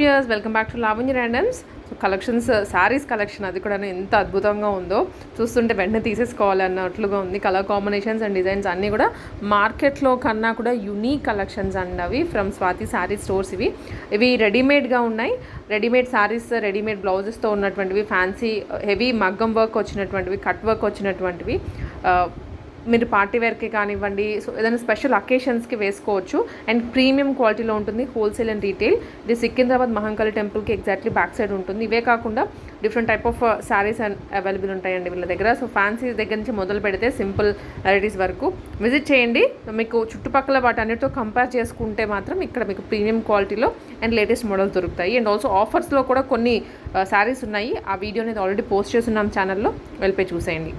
Viewers welcome back to Lavanya randoms so collections saris collection అది కూడా ఎంత అద్భుతంగా ఉందో. చూస్తుంటే వెంటనే తీసేసుకోవాలన్నట్లుగా ఉంది. కలర్ కాంబినేషన్స్ అండ్ డిజైన్స్ అన్నీ కూడా మార్కెట్లో కన్నా కూడా యునీక్ కలెక్షన్స్ అండ్ అవి. ఫ్రమ్ స్వాతి శారీ స్టోర్స్ ఇవి. ఇవి రెడీమేడ్గా ఉన్నాయి. రెడీమేడ్ శారీస్ రెడీమేడ్ బ్లౌజెస్తో ఉన్నటువంటివి ఫ్యాన్సీ హెవీ uh, మగ్గం వర్క్ వచ్చినటువంటివి కట్ వర్క్ వచ్చినటువంటివి. Uh, మీరు పార్టీ వేర్కి కానివ్వండి సో ఏదైనా స్పెషల్ అకేషన్స్కి వేసుకోవచ్చు. అండ్ ప్రీమియం క్వాలిటీలో ఉంటుంది హోల్సేల్ అండ్ రీటైల్ ఇది సికింద్రాబాద్ మహంకాళి టెంపుల్కి ఎగ్జాక్ట్లీ బ్యాక్ సైడ్ ఉంటుంది. ఇవే కాకుండా different type of saris and available ఉంటాయండి వీళ్ళ దగ్గర. సో ఫ్యాన్సీ దగ్గర నుంచి మొదలు పెడితే సింపుల్ వెరైటీస్ వరకు. విజిట్ చేయండి. మీకు చుట్టుపక్కల వాటి అన్నిటితో కంపేర్ చేసుకుంటే మాత్రం ఇక్కడ మీకు ప్రీమియం క్వాలిటీలో అండ్ లేటెస్ట్ మోడల్స్ దొరుకుతాయి. అండ్ ఆల్సో ఆఫర్స్లో కూడా కొన్ని uh, శారీస్ ఉన్నాయి. ఆ వీడియో అనేది ఆల్రెడీ పోస్ట్ చేస్తున్నాం ఛానల్లో వెళ్ళిపోయి చూసేయండి.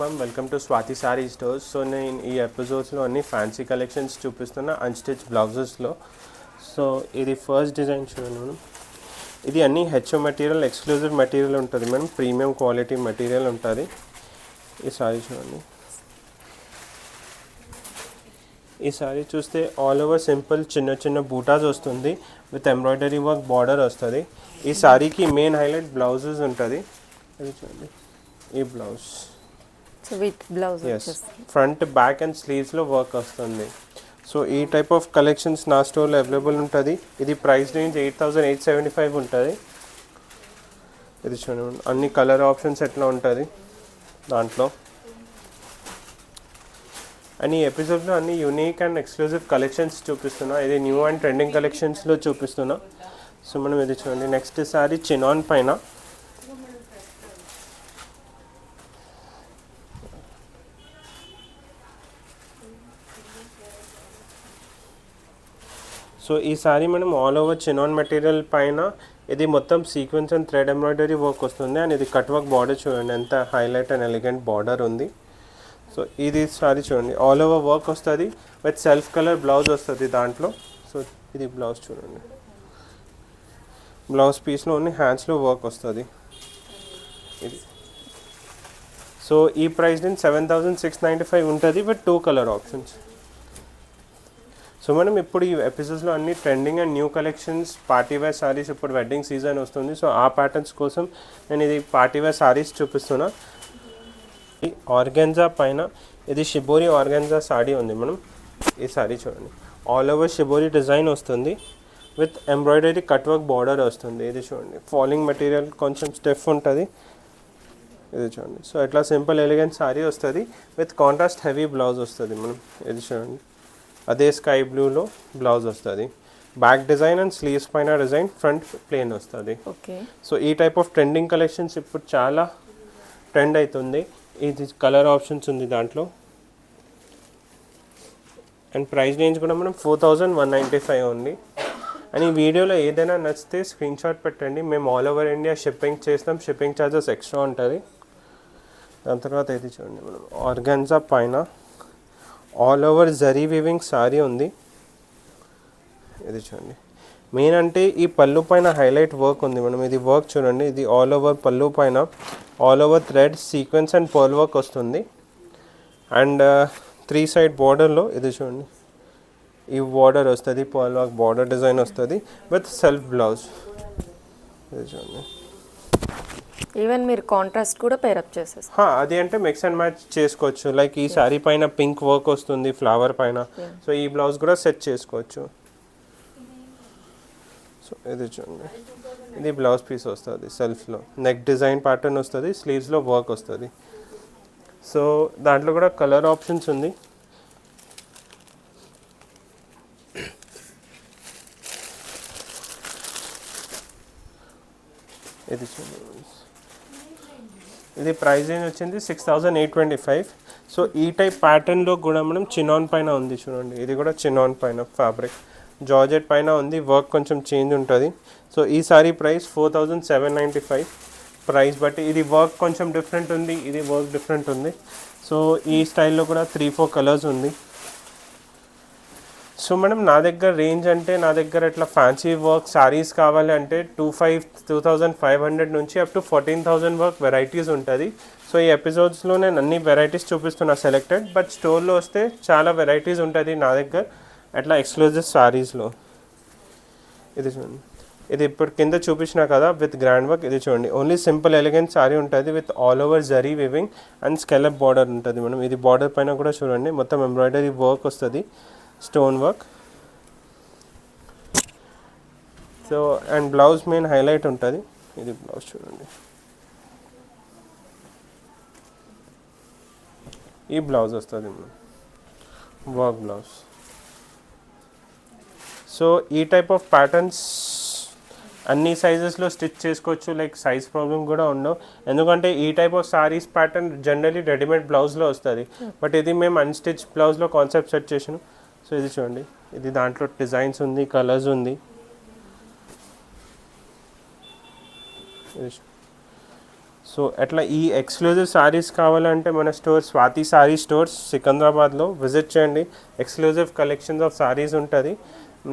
Ma'am welcome to Swathi sari stores so నేను ఈ ఎపిసోడ్స్లో అన్ని ఫ్యాన్సీ కలెక్షన్స్ చూపిస్తున్నా అన్స్టిచ్ బ్లౌజెస్లో సో ఇది ఫస్ట్ డిజైన్ చూడండి మేడం ఇది అన్ని హెచ్ఓ మెటీరియల్ ఎక్స్క్లూజివ్ మెటీరియల్ ఉంటుంది మేడం ప్రీమియం క్వాలిటీ మెటీరియల్ ఉంటుంది. ఈ సారీ చూడండి. ఈ సారీ చూస్తే ఆల్ ఓవర్ సింపుల్ చిన్న చిన్న బూటాస్ వస్తుంది. విత్ ఎంబ్రాయిడరీ వర్క్ బార్డర్ వస్తుంది. ఈ సారీకి మెయిన్ హైలైట్ బ్లౌజెస్ ఉంటుంది. అది చూడండి. ఈ blouse so with blouse front back and స్లీవ్స్లో work వస్తుంది. సో ఈ టైప్ ఆఫ్ కలెక్షన్స్ నా స్టోర్లో అవైలబుల్ ఉంటుంది. ఇది price range eight thousand eight seventy five ఉంటుంది. ఇది చూడండి అన్ని కలర్ ఆప్షన్స్ ఎట్లా ఉంటుంది దాంట్లో. అండ్ ఈ ఎపిసోడ్లో అన్ని యూనిక్ అండ్ ఎక్స్క్లూజివ్ కలెక్షన్స్ చూపిస్తున్నా. ఇది న్యూ అండ్ ట్రెండింగ్ కలెక్షన్స్లో చూపిస్తున్నా. సో మనం ఇది చూడండి నెక్స్ట్ సారీ చినాన్ పైన. సో ఈ సారీ మనం ఆల్ ఓవర్ చినాన్ మెటీరియల్ పైన ఇది మొత్తం sequence and thread embroidery work వస్తుంది. అండ్ ఇది కట్ వర్క్ బార్డర్ చూడండి. ఎంత హైలైట్ అండ్ ఎలిగెంట్ బార్డర్ ఉంది. సో ఇది సారీ చూడండి. ఆల్ ఓవర్ వర్క్ వస్తుంది. విత్ సెల్ఫ్ కలర్ బ్లౌజ్ వస్తుంది దాంట్లో. సో ఇది బ్లౌజ్ చూడండి. బ్లౌజ్ పీస్లో ఉన్న హ్యాండ్స్లో వర్క్ వస్తుంది. ఇది. సో ఈ ప్రైస్ నేను seven thousand six ninety five ఉంటుంది with two colour options so మనం ఇప్పుడు ఈ ఎపిసోడ్స్లో అన్ని trending and new collections party wear saris ఇప్పుడు వెడ్డింగ్ సీజన్ వస్తుంది. సో ఆ ప్యాటర్న్స్ కోసం నేను ఇది పార్టీ వేర్ సారీస్ చూపిస్తున్నా. ఈ ఆర్గెన్జా పైన ఇది షిబోరి ఆర్గెన్జా సాడీ ఉంది మనం ఈ సారీ చూడండి. ఆల్ ఓవర్ షిబోరి డిజైన్ వస్తుంది. With embroidery cut work border వస్తుంది. ఇది చూడండి. ఫాలింగ్ మెటీరియల్ కొంచెం స్టెఫ్ ఉంటుంది. ఇది చూడండి. సో ఇట్లా సింపుల్ ఎలిగెంట్ సారీ వస్తుంది. విత్ కాంట్రాస్ట్ హెవీ బ్లౌజ్ వస్తుంది మనం ఇది చూడండి. అదే స్కై బ్లూలో బ్లౌజ్ వస్తుంది. బ్యాక్ డిజైన్ అండ్ స్లీవ్స్ పైన డిజైన్ ఫ్రంట్ ప్లేన్ వస్తుంది. ఓకే. సో ఈ టైప్ ఆఫ్ ట్రెండింగ్ కలెక్షన్స్ ఇప్పుడు చాలా ట్రెండ్ అవుతుంది ఇది కలర్ ఆప్షన్స్ ఉంది దాంట్లో. అండ్ ప్రైస్ రేంజ్ కూడా మనం four thousand one ninety five ఉంది. అండ్ ఈ వీడియోలో ఏదైనా నచ్చితే స్క్రీన్ షాట్ పెట్టండి. మేము ఆల్ ఓవర్ ఇండియా షిప్పింగ్ చేస్తాం. షిప్పింగ్ ఛార్జెస్ ఎక్స్ట్రా ఉంటుంది. దాని తర్వాత ఇది చూడండి మనం. ఆర్గాన్జా పైన all over zari weaving sari ఉంది. ఇది చూడండి. మెయిన్ అంటే ఈ పళ్ళు పైన హైలైట్ వర్క్ ఉంది మనం ఇది వర్క్ చూడండి. ఇది ఆల్ ఓవర్ పళ్ళు పైన all over thread sequence and pearl work వస్తుంది. అండ్ uh, త్రీ సైడ్ బార్డర్లో ఇది చూడండి. ఈ బార్డర్ వస్తుంది పర్ల్ వర్క్ బార్డర్ డిజైన్ వస్తుంది విత్ సెల్ఫ్ బ్లౌజ్ ఇది చూడండి. ఈవెన్ మీరు కాంట్రాస్ట్ కూడా పేరప్ చేసేస్తారు. అది అంటే మిక్స్ అండ్ మ్యాచ్ చేసుకోవచ్చు. లైక్ ఈ శారీ పైన పింక్ వర్క్ వస్తుంది ఫ్లవర్ పైన. సో ఈ బ్లౌజ్ కూడా సెట్ చేసుకోవచ్చు. సో ఇది చూడండి. ఇది బ్లౌజ్ పీస్ వస్తుంది సెల్ఫ్లో నెక్ డిజైన్ ప్యాటర్న్ వస్తుంది స్లీవ్స్లో వర్క్ వస్తుంది. సో దాంట్లో కూడా కలర్ ఆప్షన్స్ ఉంది. ఇది చూడండి. ఇది ప్రైస్ రేంజ్ వచ్చింది? Six thousand eight twenty five. So ఈ టైప్ ప్యాటర్న్లో కూడా మనం చినాన్ పైన ఉంది చూడండి. ఇది కూడా చినాన్ పైన ఫ్యాబ్రిక్ జార్జెట్ పైన ఉంది వర్క్ కొంచెం చేంజ్ ఉంటుంది. సో ఈ sari price four thousand seven ninety five. Price బట్టి ఇది వర్క్ కొంచెం డిఫరెంట్ ఉంది ఇది వర్క్ డిఫరెంట్ ఉంది. సో ఈ స్టైల్లో కూడా త్రీ ఫోర్ కలర్స్ ఉంది. సో మేడం నా దగ్గర రేంజ్ అంటే నా దగ్గర ఇట్లా ఫ్యాన్సీ వర్క్ శారీస్ కావాలి అంటే two five two thousand five hundred నుంచి up to fourteen thousand work varieties ఉంటుంది. సో ఈ ఎపిసోడ్స్లో నేను అన్ని వెరైటీస్ చూపిస్తున్నా సెలెక్టెడ్ బట్ స్టోర్లో వస్తే చాలా వెరైటీస్ ఉంటుంది నా దగ్గర. అట్లా ఎక్స్క్లూజివ్ శారీస్లో ఇది చూడండి. ఇది ఇప్పుడు కింద చూపించిన కదా విత్ గ్రాండ్ వర్క్ ఇది చూడండి. ఓన్లీ సింపుల్ ఎలిగెంట్ సారీ ఉంటుంది with all over zari weaving and scallop border ఉంటుంది మేడం. ఇది బార్డర్ పైన కూడా చూడండి. మొత్తం ఎంబ్రాయిడరీ వర్క్ వస్తుంది. Stone work so and blouse main highlight ఉంటుంది. ఇది బ్లౌజ్ చూడండి. ఈ బ్లౌజ్ వస్తుంది వర్క్ బ్లౌజ్ సో ఈ టైప్ ఆఫ్ ప్యాటర్న్స్ అన్ని సైజెస్లో స్టిచ్ చేసుకోవచ్చు. లైక్ సైజ్ ప్రాబ్లమ్ కూడా ఉండవు. ఎందుకంటే ఈ type of saris pattern generally readymade బ్లౌజ్లో వస్తుంది. బట్ ఇది మేము అన్స్టిచ్ బ్లౌజ్లో కాన్సెప్ట్ సెట్ చేసాను. సో ఇది చూడండి. ఇది దాంట్లో డిజైన్స్ ఉంది కలర్స్ ఉంది. సో అట్లా ఈ ఎక్స్క్లూజివ్ సారీస్ కావాలంటే మన స్టోర్ స్వాతి సారీ స్టోర్స్ సికింద్రాబాద్లో విజిట్ చేయండి. ఎక్స్క్లూజివ్ కలెక్షన్స్ ఆఫ్ సారీస్ ఉంటుంది.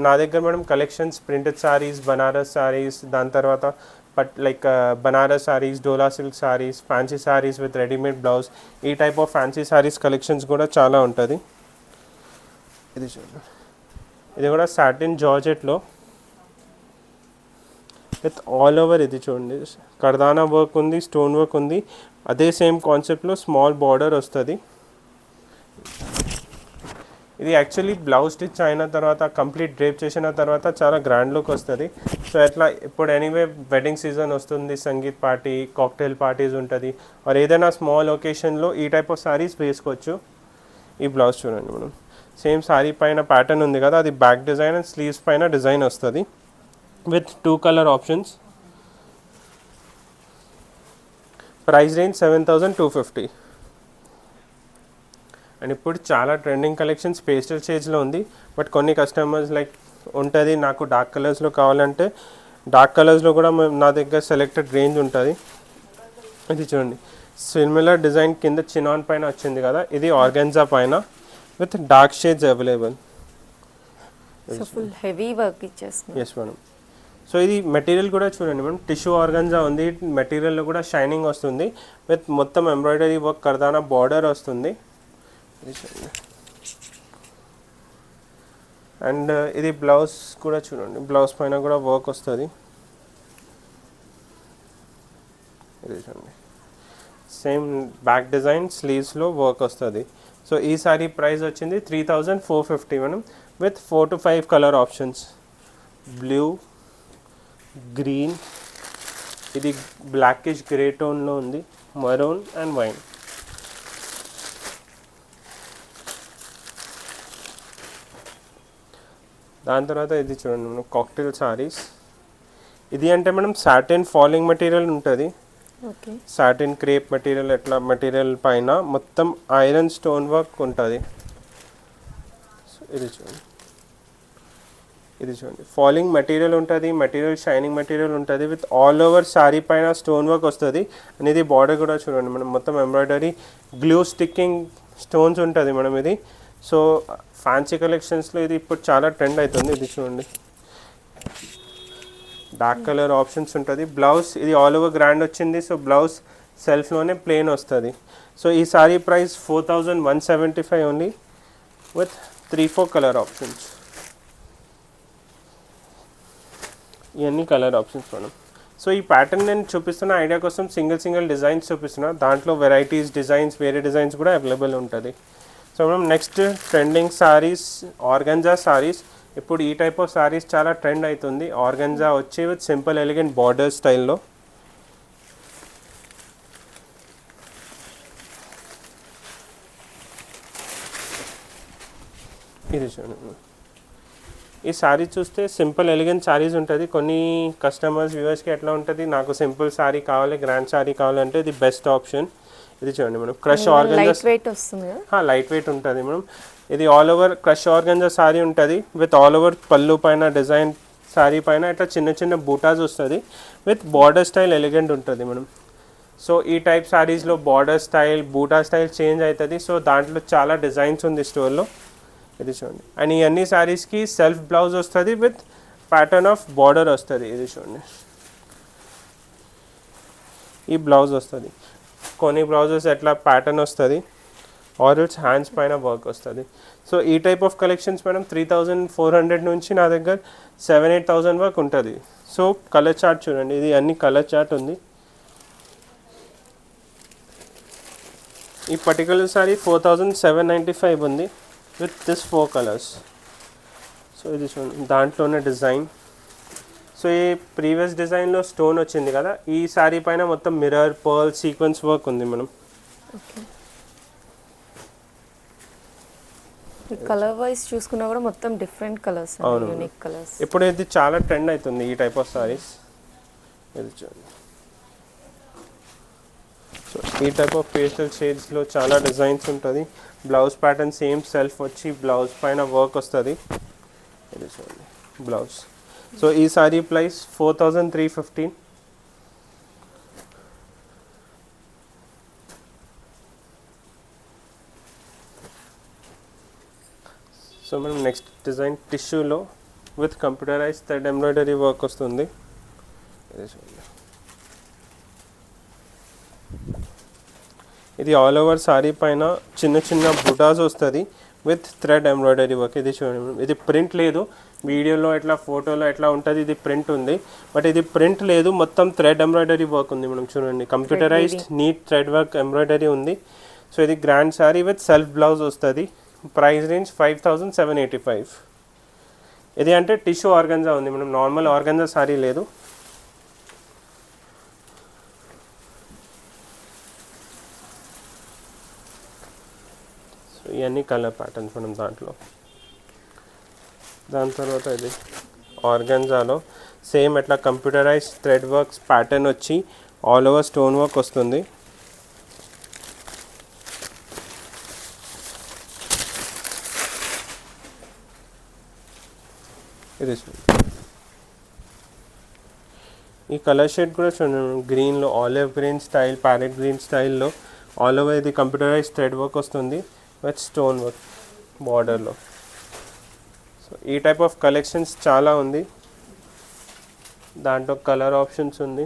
నా దగ్గర madam collections printed saris Banaras saris దాని తర్వాత పట్ like Banaras saris Dola silk saris fancy saris with readymade blouse ఈ type of fancy saris collections కూడా చాలా ఉంటుంది. ఇది చూడండి ఇది కూడా సాటిన్ జార్జెట్లో విత్ ఆల్ ఓవర్ ఇది చూడండి. కర్దానా వర్క్ ఉంది స్టోన్ వర్క్ ఉంది. అదే సేమ్ కాన్సెప్ట్లో స్మాల్ బార్డర్ వస్తుంది. ఇది యాక్చువల్లీ బ్లౌజ్ స్టిచ్ అయిన తర్వాత కంప్లీట్ డ్రేప్ చేసిన తర్వాత చాలా గ్రాండ్ లుక్ వస్తుంది. సో ఎట్లా ఇప్పుడు ఎనీవే వెడ్డింగ్ సీజన్ వస్తుంది సంగీత్ పార్టీ కాక్టైల్ పార్టీస్ ఉంటుంది. ఆర్ ఏదైనా స్మాల్ ఒకేషన్లో ఈ టైప్ ఆఫ్ సారీస్ వేసుకోవచ్చు. ఈ బ్లౌజ్ చూడండి మనం. సేమ్ శారీ పైన ప్యాటర్న్ ఉంది కదా అది బ్యాక్ డిజైన్ అండ్ స్లీవ్స్ పైన డిజైన్ వస్తుంది. With two colour options price range seven thousand two fifty and ఇప్పుడు చాలా ట్రెండింగ్ కలెక్షన్స్ పేస్టల్ షేడ్స్లో ఉంది. బట్ కొన్ని కస్టమర్స్ లైక్ ఉంటుంది నాకు డార్క్ కలర్స్లో కావాలంటే డార్క్ కలర్స్లో కూడా మేము నా దగ్గర సెలెక్టెడ్ రేంజ్ ఉంటుంది. ఇది చూడండి. సిమిలర్ డిజైన్ కింద చినాన్ పైన వచ్చింది కదా ఇది ఆర్గెన్జా పైన. With dark shades available. So full heavy work ఇచ్చేస్తుంది ఎస్ మేడం సో ఇది మెటీరియల్ కూడా చూడండి మేడం టిష్యూ ఆర్గన్జా ఉంది. మెటీరియల్లో కూడా షైనింగ్ వస్తుంది. విత్ మొత్తం ఎంబ్రాయిడరీ వర్క్ కర్దానా బార్డర్ వస్తుంది. అండ్ ఇది బ్లౌజ్ కూడా చూడండి. బ్లౌజ్ పైన కూడా వర్క్ వస్తుంది. చూడండి. సేమ్ బ్యాక్ డిజైన్ స్లీవ్స్లో వర్క్ వస్తుంది. సో ఈ సారీ ప్రైస్ వచ్చింది three thousand four fifty madam with four to five colour options. Blue green ఇది బ్లాకిష్ గ్రే టోన్లో ఉంది మరూన్ అండ్ వైన్ దాని తర్వాత ఇది చూడండి మనం కాక్టైల్ సారీస్ ఇది అంటే మనం సాటిన్ ఫాలింగ్ మెటీరియల్ ఉంటుంది. సాటిన్ క్రేప్ మెటీరియల్ ఎట్లా? మెటీరియల్ పైన మొత్తం ఐరన్ స్టోన్ వర్క్ ఉంటుంది. ఇది చూడండి. ఇది చూడండి. ఫాలింగ్ మెటీరియల్ ఉంటుంది మెటీరియల్ షైనింగ్ మెటీరియల్ ఉంటుంది. విత్ ఆల్ ఓవర్ శారీ పైన స్టోన్ వర్క్ వస్తుంది. అనేది బార్డర్ కూడా చూడండి. మనం మొత్తం ఎంబ్రాయిడరీ గ్లూ స్టిక్కింగ్ స్టోన్స్ ఉంటుంది మనం ఇది. సో ఫ్యాన్సీ కలెక్షన్స్లో ఇది ఇప్పుడు చాలా ట్రెండ్ అవుతుంది. ఇది చూడండి. డార్క్ కలర్ ఆప్షన్స్ ఉంటుంది. బ్లౌజ్ ఇది ఆల్ ఓవర్ గ్రాండ్ వచ్చింది. సో బ్లౌజ్ సెల్ఫ్లోనే ప్లెయిన్ వస్తుంది. సో ఈ sari price four thousand one seventy five only with three four colour options ఇవన్నీ కలర్ ఆప్షన్స్ మనం. సో ఈ ప్యాటర్న్ నేను చూపిస్తున్న ఐడియా కోసం సింగిల్ సింగిల్ డిజైన్స్ చూపిస్తున్నా. దాంట్లో వెరైటీస్ డిజైన్స్ వేరే డిజైన్స్ కూడా అవైలబుల్ ఉంటుంది. సో మనం next trending saris organza saris ఇప్పుడు ఈ టైప్ ఆఫ్ సారీస్ చాలా ట్రెండ్ అవుతుంది ఆర్గంజా వచ్చి విత్ సింపుల్ ఎలిగెంట్ బార్డర్ స్టైల్లో ఇది చూడండి. ఈ శారీ చూస్తే సింపుల్ ఎలిగెంట్ శారీస్ ఉంటుంది. కొన్ని కస్టమర్స్ వ్యూవర్స్కి ఎట్లా ఉంటుంది? నాకు సింపుల్ శారీ కావాలి గ్రాండ్ శారీ కావాలంటే ఇది బెస్ట్ ఆప్షన్ ఇది చూడండి మనం క్రష్ ఆర్గంజా లైట్ వెయిట్ వస్తుంది కదా. లైట్ వెయిట్ ఉంటుంది మేడం. ఇది all over crush organza sari ఉంటుంది. విత్ ఆల్ ఓవర్ పళ్ళు పైన డిజైన్ శారీ పైన ఇట్లా చిన్న చిన్న బూటాస్ వస్తుంది. విత్ బార్డర్ స్టైల్ ఎలిగెంట్ ఉంటుంది మనం సో ఈ టైప్ శారీస్లో border style buta style change అవుతుంది సో దాంట్లో చాలా డిజైన్స్ ఉంది స్టోర్లో ఇది చూడండి. అండ్ ఈ అన్ని శారీస్కి సెల్ఫ్ బ్లౌజ్ వస్తుంది. విత్ ప్యాటర్న్ ఆఫ్ బార్డర్ వస్తుంది. ఇది చూడండి. ఈ బ్లౌజ్ వస్తుంది. కొన్ని బ్లౌజెస్ ఎట్లా ప్యాటర్న్ వస్తుంది? ఆరిల్స్ హ్యాండ్స్ పైన వర్క్ వస్తుంది. సో ఈ type of collections madam three thousand four hundred నుంచి నా దగ్గర సెవెన్ ఎయిట్ థౌజండ్ వరకు ఉంటుంది. సో కలర్ చార్ట్ చూడండి. ఇది అన్ని కలర్ చార్ట్ ఉంది. ఈ particular sari four thousand seven ninety five ఉంది with this four colours. So ఇది చూడండి. దాంట్లోనే డిజైన్. సో ఈ ప్రీవియస్ డిజైన్లో స్టోన్ వచ్చింది కదా ఈ శారీ పైన మొత్తం మిర్రర్ పర్ల్ సీక్వెన్స్ వర్క్ ఉంది మనం కలర్ వైజ్ చూసుకున్నా కూడా మొత్తం డిఫరెంట్ కలర్స్ అవును. యూనిక్ కలర్స్ ఇప్పుడు ఇది చాలా ట్రెండ్ అవుతుంది ఈ టైప్ ఆఫ్ సారీస్ ఇది చూడండి. సో ఈ టైప్ ఆఫ్ పేస్టల్ షేడ్స్లో చాలా డిజైన్స్ ఉంటుంది. బ్లౌజ్ ప్యాటర్న్ సేమ్ సెల్ఫ్ వచ్చి బ్లౌజ్ పైన వర్క్ వస్తుంది. ఇది చూడండి బ్లౌజ్ సో ఈ sari price four thousand three fifteen so మనం నెక్స్ట్ డిజైన్ టిష్యూలో with computerise thread embroidery work వస్తుంది. ఇది ఆల్ ఓవర్ సారీ పైన చిన్న చిన్న బుటాస్ వస్తుంది విత్ థ్రెడ్ ఎంబ్రాయిడరీ వర్క్ ఇది చూడండి. ఇది ప్రింట్ లేదు. వీడియోలో ఎట్లా ఫోటోలో ఎట్లా ఉంటుంది ఇది ప్రింట్ ఉంది. బట్ ఇది ప్రింట్ లేదు. మొత్తం థ్రెడ్ ఎంబ్రాయిడరీ వర్క్ ఉంది మనం చూడండి. Computerised neat thread work embroidery ఉంది. సో ఇది grand sari with self blouse వస్తుంది. Price range five thousand seven eighty five. ఇది అంటే టిష్యూ ఆర్గన్జా ఉంది మనం నార్మల్ ఆర్గన్జా సారీ లేదు. సో ఇవన్నీ కలర్ ప్యాటర్న్స్ మనం దాంట్లో. దాని తర్వాత ఇది ఆర్గన్జాలో సేమ్ ఎట్లా కంప్యూటరైజ్ థ్రెడ్ వర్క్స్ ప్యాటర్న్ వచ్చి ఆల్ ఓవర్ స్టోన్ వర్క్ వస్తుంది. ఇది చూడండి ఈ కలర్ షేడ్ కూడా చూడండి గ్రీన్లో olive green style parrot green స్టైల్లో ఆల్ ఓవర్ ఇది కంప్యూటరైజ్ థ్రెడ్ వర్క్ వస్తుంది. విత్ స్టోన్ వర్క్ బార్డర్లో సో ఈ టైప్ ఆఫ్ కలెక్షన్స్ చాలా ఉంది. దాంట్లో కలర్ ఆప్షన్స్ ఉంది.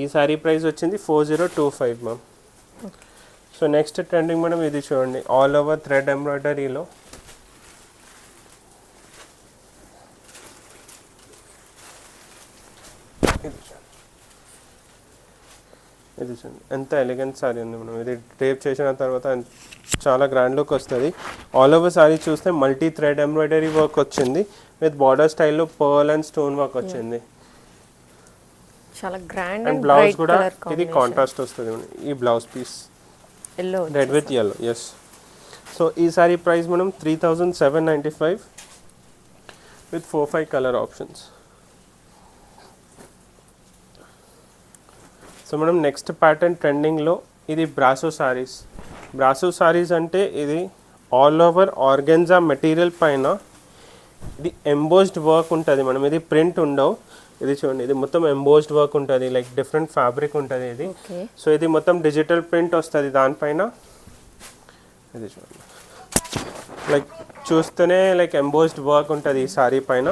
ఈ సారీ ప్రైస్ వచ్చింది four zero two five ma'am so next trending madam ఇది చూడండి. ఆల్ ఓవర్ థ్రెడ్ ఎంబ్రాయిడరీలో ఇది చూడండి ఎంత ఎలిగెంట్ సారీ ఉంది మనం ఇది డ్రేప్ చేసిన తర్వాత చాలా గ్రాండ్ లుక్ వస్తుంది. ఆల్ ఓవర్ సారీ చూస్తే మల్టీ థ్రెడ్ ఎంబ్రాయిడరీ వర్క్ వచ్చింది. విత్ బార్డర్ స్టైల్లో పర్ల్ అండ్ స్టోన్ వర్క్ వచ్చింది. చాలా గ్రాండ్ అండ్ బ్లౌజ్ కూడా ఇది కాంట్రాస్ట్ వస్తుంది ఈ blouse piece yellow red with yellow yes so ఈ సారీ ప్రైస్ మనం three thousand seven ninety five with four five colour options so మనం నెక్స్ట్ ప్యాటర్న్ ట్రెండింగ్లో ఇది బ్రాసో సారీస్ బ్రాసో సారీస్ అంటే ఇది ఆల్ ఓవర్ ఆర్గెన్జా మెటీరియల్ పైన ఇది ఎంబోస్డ్ వర్క్ ఉంటుంది. మనం ఇది ప్రింట్ ఉండవు. ఇది చూడండి ఇది మొత్తం ఎంబోస్డ్ వర్క్ ఉంటుంది. లైక్ డిఫరెంట్ ఫ్యాబ్రిక్ ఉంటుంది ఇది. సో ఇది మొత్తం డిజిటల్ ప్రింట్ వస్తుంది దానిపైన ఇది చూడండి. లైక్ చూస్తేనే లైక్ ఎంబోస్డ్ వర్క్ ఉంటుంది ఈ సారీ పైన.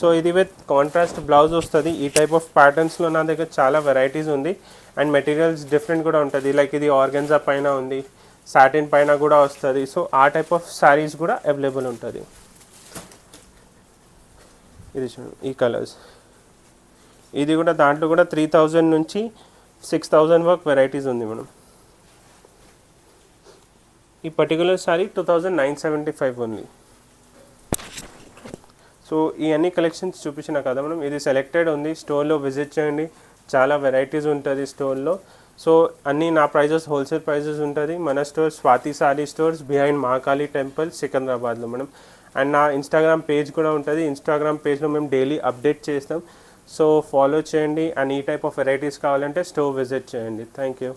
సో ఇది విత్ కాంట్రాస్ట్ బ్లౌజ్ వస్తుంది. ఈ టైప్ ఆఫ్ ప్యాటర్న్స్లో నా దగ్గర చాలా వెరైటీస్ ఉంది. అండ్ మెటీరియల్స్ డిఫరెంట్ కూడా ఉంటుంది. లైక్ ఇది ఆర్గెన్జా పైన ఉంది. సాటిన్ పైన కూడా వస్తుంది. సో ఆ టైప్ ఆఫ్ శారీస్ కూడా అవైలబుల్ ఉంటుంది. ఇది చూడండి ఈ కలర్స్ ఇది కూడా దాంట్లో కూడా త్రీ థౌజండ్ నుంచి సిక్స్ థౌజండ్ వరకు వెరైటీస్ ఉంది మనం ఈ particular sari two thousand nine seventy five only so ఈ అన్ని కలెక్షన్స్ చూపించిన కదా మనం. ఇది సెలెక్టెడ్ ఉంది. స్టోర్లో విజిట్ చేయండి. చాలా వెరైటీస్ ఉంటుంది స్టోర్లో సో అన్నీ నా ప్రైజెస్ హోల్సేల్ ప్రైజెస్ ఉంటుంది. మన store Swathi Saree stores behind Mahakali temple సికింద్రాబాద్లో మనం. అండ్ నా ఇన్స్టాగ్రామ్ పేజ్ కూడా ఉంటుంది. ఇన్స్టాగ్రామ్ పేజ్లో మేము డైలీ అప్డేట్ చేస్తాం. సో ఫాలో చేయండి. అండ్ ఈ టైప్ ఆఫ్ వెరైటీస్ కావాలంటే స్టోర్ విజిట్ చేయండి. Thank you